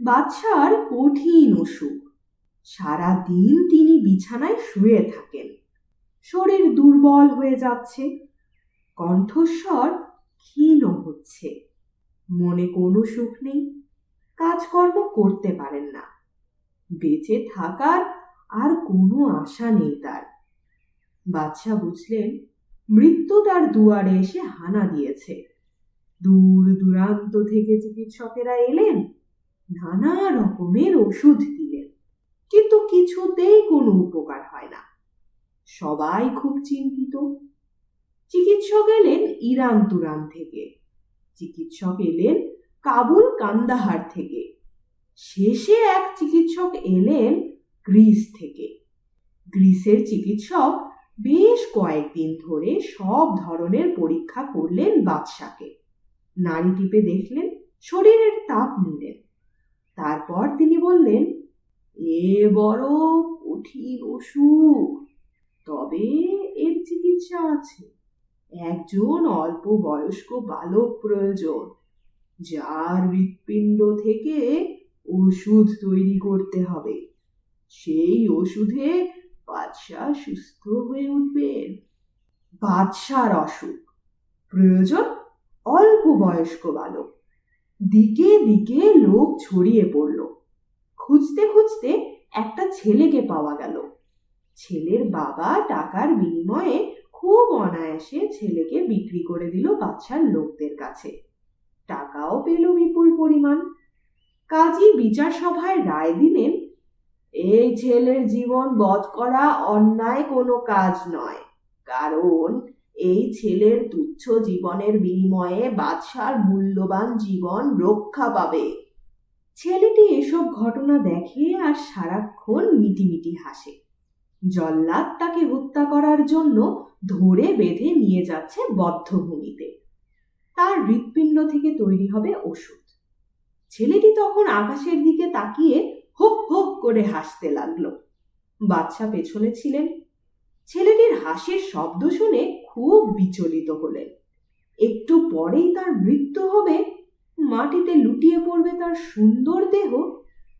বাদশার কঠিন অসুখ। সারা দিন তিনি বিছানায় শুয়ে থাকেন। শরীর দুর্বল হয়ে যাচ্ছে। কণ্ঠস্বর ক্ষীণ হচ্ছে। মনে কোনো সুখ নেই। কাজকর্ম করতে পারেন না। বেঁচে থাকার আর কোনো আশা নেই তার। বাদশা বুঝলেন, মৃত্যু তার দুয়ারে এসে হানা দিয়েছে। দূর দূরান্ত থেকে চিকিৎসকেরা এলেন। নানা রকমের ওষুধ দিলেন, কিন্তু কিছুতেই কোনো উপকার হয় না। সবাই খুব চিন্তিত। চিকিৎসক এলেন ইরান তুরান থেকে। চিকিৎসক এলেন কাবুল কান্দাহার থেকে। শেষে এক চিকিৎসক এলেন গ্রিস থেকে। গ্রিসের চিকিৎসক বেশ কয়েকদিন ধরে সব ধরনের পরীক্ষা করলেন বাদশাকে। নাড়ি টিপে দেখলেন, শরীরের তাপ নিলেন। তারপর তিনি বললেন, এ বড় কঠিন অসুখ। তবে এর চিকিৎসা আছে। একজন অল্প বয়স্ক বালক প্রয়োজন, যার হৃৎপিণ্ড থেকে ওষুধ তৈরি করতে হবে। সেই ওষুধে বাদশাহ সুস্থ হয়ে উঠবেন। বাদশার অসুখ। প্রয়োজন অল্প বয়স্ক বালক। দিকে দিকে লোক ছড়িয়ে পড়ল। খুঁজতে খুঁজতে একটা ছেলেকে পাওয়া গেল। ছেলের বাবা টাকার বিনিময়ে খুব অনায়াসে ছেলেকে বিক্রি করে দিল বাদশার লোকদের কাছে। টাকাও পেল বিপুল পরিমাণ। কাজী বিচার সভায় রায় দিলেন, এই ছেলের জীবন বধ করা অন্যায় কোনো কাজ নয়। কারণ এই ছেলের তুচ্ছ জীবনের বিনিময়ে বাদশার মূল্যবান জীবন রক্ষা পাবে। ছেলেটি এসব ঘটনা দেখে আর সারাক্ষণ মিটিমিটি হাসে। জল্লাদ তাকে হত্যা করার জন্য ধরে বেঁধে নিয়ে যাচ্ছে বদ্ধভূমিতে। তার হৃৎপিণ্ড থেকে তৈরি হবে ওষুধ। ছেলেটি তখন আকাশের দিকে তাকিয়ে হোক হোক করে হাসতে লাগল। বাচ্চা পেছনে ছিলেন। ছেলেটির হাসির শব্দ শুনে খুব বিচলিত হলেন। একটু পরেই তার মৃত্যু হবে, মাটিতে লুটিয়ে পড়বে তার সুন্দর দেহ,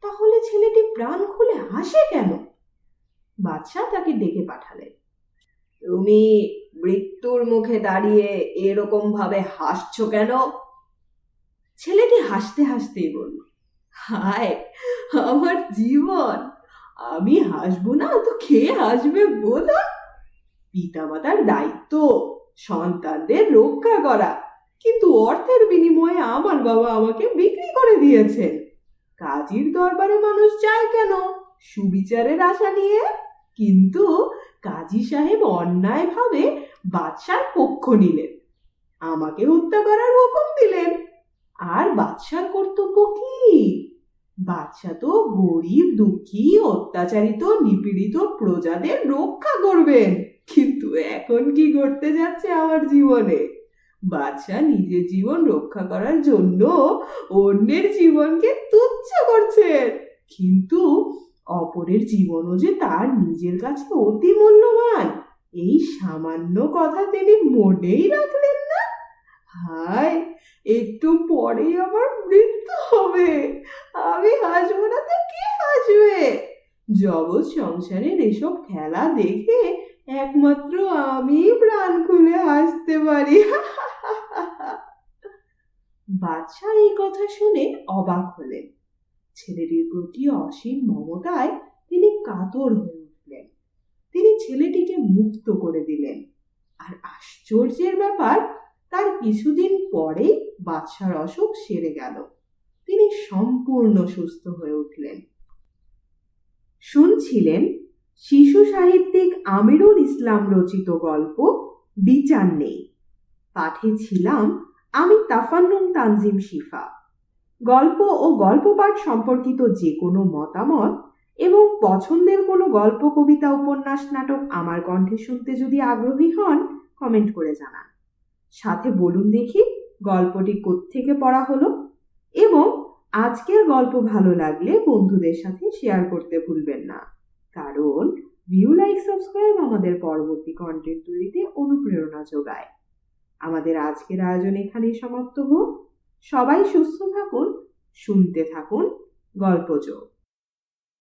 তাহলে ছেলেটি প্রাণ খুলে হাসে কেন? বাদশাহ তাকে ডেকে পাঠালেন। তুমি মৃত্যুর মুখে দাঁড়িয়ে এরকম ভাবে হাসছো কেন? ছেলেটি হাসতে হাসতেই বলল, হায়, আমার জীবন! আমি হাসবো না তো খেয়ে হাসবে বলুন পিতামাতার দায়িত্ব, সন্তানদের রক্ষা করা। কিন্তু অর্থের বিনিময়ে আমার বাবা আমাকে বিক্রি করে দিয়েছেন কাজীর দরবারে মানুষ যায় কেন? সুবিচারের আশা নিয়ে। কিন্তু কাজী সাহেব অন্যায়ভাবে বাদশার পক্ষ নিলেন। আমাকে হত্যা করার হুকুম দিলেন। আর বাদশার কর্তব্য কি? বাদশা তো গরিব, দুঃখী, অত্যাচারিত, নিপীড়িত প্রজাদের রক্ষা করবেন। কিন্তু এখন কি ঘটতে যাচ্ছে আমার জীবনে? বাদশা নিজের জীবন রক্ষা করার জন্য অন্যের জীবনকে তুচ্ছ করছেন। কিন্তু অপরের জীবনও যে তার নিজের কাছে অতি মূল্যবান, এই সামান্য কথা তিনি মনেই রাখলেন না। হায়, একটু পরেই আমার মৃত্যু হবে। আমি হাসবো না তো কে হাসবে? জগৎ সংসারের এসব খেলা দেখে একমাত্র আমি প্রাণ খুলে হাসতে পারি। বাদশাহ এই কথা শুনে অবাক হলেন। ছেলেটির প্রতি অসীম মমতায় তিনি কাতর হয়ে উঠলেন। তিনি ছেলেটিকে মুক্ত করে দিলেন। আর আশ্চর্যের ব্যাপার, তার কিছুদিন পরেই বাদশার অসুখ সেরে গেল। তিনি সম্পূর্ণ সুস্থ হয়ে উঠলেন। শুনছিলেন শিশু সাহিত্যিক আমিরুল ইসলাম রচিত গল্প, বিচার নেই। পাঠে ছিলাম আমি তাফান্নুম তানজিম শিফা। গল্প ও গল্প পাঠ সম্পর্কিত যে কোনো মতামত এবং পছন্দের কোনো গল্প, কবিতা, উপন্যাস, নাটক আমার কণ্ঠে শুনতে যদি আগ্রহী হন কমেন্ট করে জানান। সাথে বলুন দেখি গল্পটি কোত্থেকে পড়া হলো এবং আজকের গল্প ভালো লাগলে বন্ধুদের সাথে শেয়ার করতে ভুলবেন না। কারণ ভিউ লাইক সাবস্ক্রাইব আমাদের পরবর্তী কন্টেন্ট তৈরিতে অনুপ্রেরণা যোগায়। আমাদের আজকের আয়োজন এখানেই সমাপ্ত হোক। সবাই সুস্থ থাকুন, শুনতে থাকুন গল্পযোগ